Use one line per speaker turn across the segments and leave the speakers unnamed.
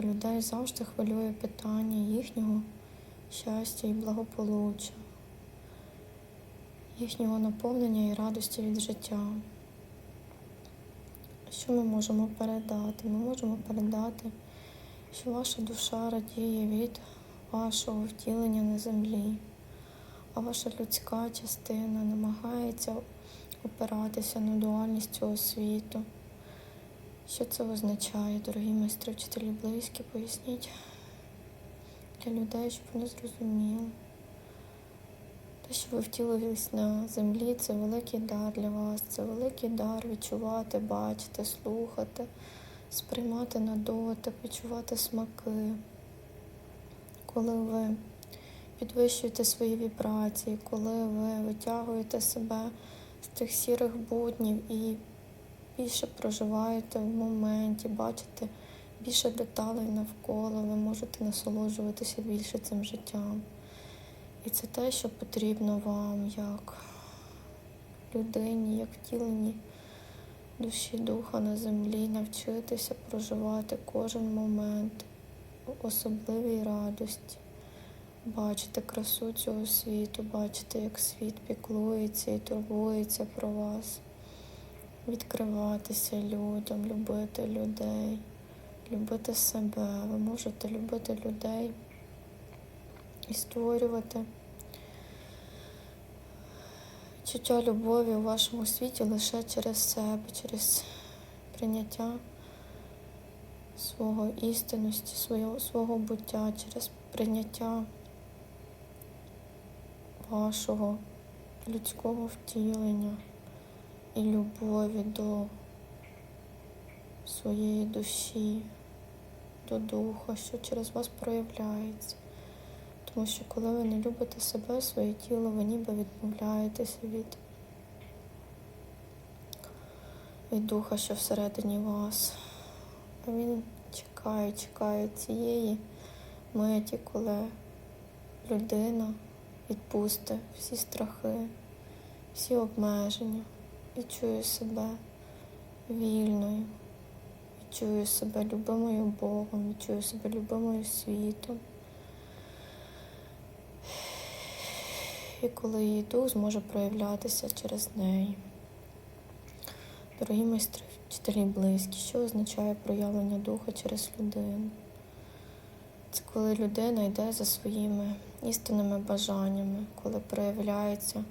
Людей завжди хвилює питання їхнього щастя і благополуччя, їхнього наповнення і радості від життя. Що ми можемо передати? Ми можемо передати, що ваша душа радіє від вашого втілення на землі, а ваша людська частина намагається опиратися на дуальність цього світу. Що це означає, дорогі майстри, вчителі близькі, поясніть для людей, щоб вони зрозуміли. Те, що ви втілились на землі, це великий дар для вас, це великий дар відчувати, бачити, слухати, сприймати на дотик, відчувати смаки. Коли ви підвищуєте свої вібрації, коли ви витягуєте себе з тих сірих буднів і більше проживаєте в моменті, бачите більше деталей навколо, ви можете насолоджуватися більше цим життям. І це те, що потрібно вам як людині, як втіленні душі духа на землі, навчитися проживати кожен момент в особливій радості, бачити красу цього світу, бачити, як світ піклується і турбується про вас, відкриватися людям, любити людей, любити себе. Ви можете любити людей і створювати чуття любові у вашому світі лише через себе, через прийняття свого істинності, свого, свого буття, через прийняття вашого людського втілення і любові до своєї душі, до духа, що через вас проявляється. Тому що коли ви не любите себе, своє тіло, ви ніби відмовляєтеся від, від духа, що всередині вас. А він чекає, чекає цієї миті, коли людина відпустить всі страхи, всі обмеження, відчує себе вільною, відчує себе любимою Богом, відчує себе любимою світом. І коли її дух зможе проявлятися через неї. Дорогі майстри, вчителі близькі, що означає проявлення духа через людину? Це коли людина йде за своїми істинними бажаннями, коли проявляється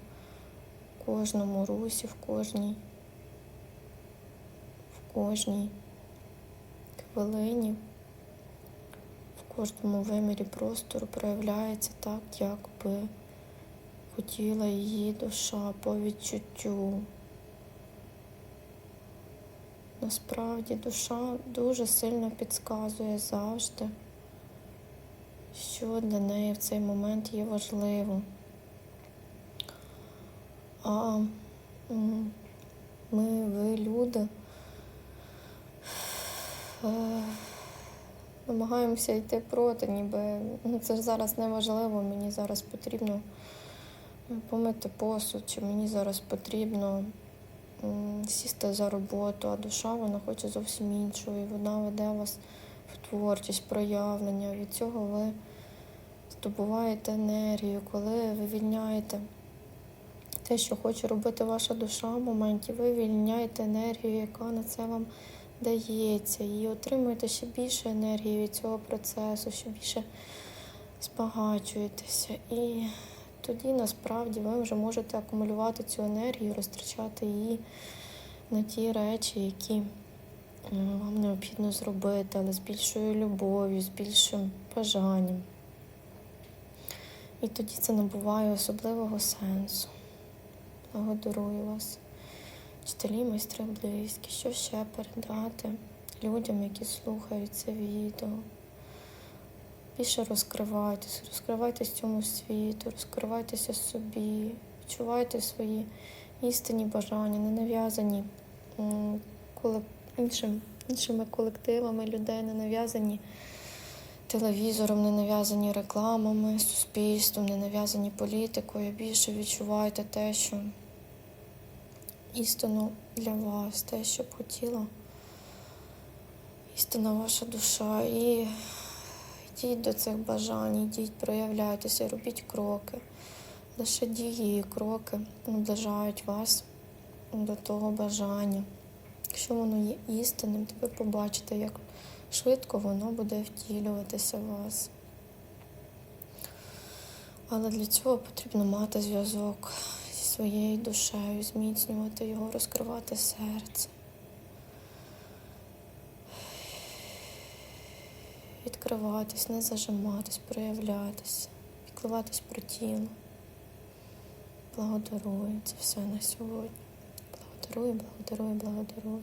кожному русі, в кожній, в кожній хвилині, в кожному вимірі простору проявляється так, як би хотіла її душа по відчуттю. Насправді душа дуже сильно підказує завжди, що для неї в цей момент є важливо. А ми, ви, люди, е, намагаємося йти проти, ніби ну, це ж зараз не важливо, мені зараз потрібно помити посуд, чи мені зараз потрібно сісти за роботу, а душа вона хоче зовсім іншого, і вона веде вас в творчість, проявлення. Від цього ви здобуваєте енергію, коли ви вільняєте те, що хоче робити ваша душа в моменті, ви вільняєте енергію, яка на це вам дається, і отримуєте ще більше енергії від цього процесу, ще більше збагачуєтеся. І тоді насправді ви вже можете акумулювати цю енергію, розтрачати її на ті речі, які е, вам необхідно зробити, але з більшою любов'ю, з більшим бажанням. І тоді це набуває особливого сенсу. Благодарую вас, вчителі, майстри близькі, що ще передати людям, які слухають це відео. Більше розкривайтеся, розкривайтесь цьому світу, розкривайтеся собі, відчувайте свої істинні бажання, не нав'язані іншим, іншими колективами людей, не нав'язані телевізором, не нав'язані рекламами, суспільством, не нав'язані політикою. Більше відчувайте те, що істину для вас, те, що б хотіла істинна ваша душа. І йдіть до цих бажань, йдіть, проявляйтеся, робіть кроки. Лише дії і кроки наближають вас до того бажання. Якщо воно є істинним, то ви побачите, як швидко воно буде втілюватися в вас. Але для цього потрібно мати зв'язок своєю душею, зміцнювати його, розкривати серце. Відкриватись, не зажиматись, проявлятися, піклуватись про тіло. Благодарую. Це все на сьогодні. Благодарую, благодарую, благодарую.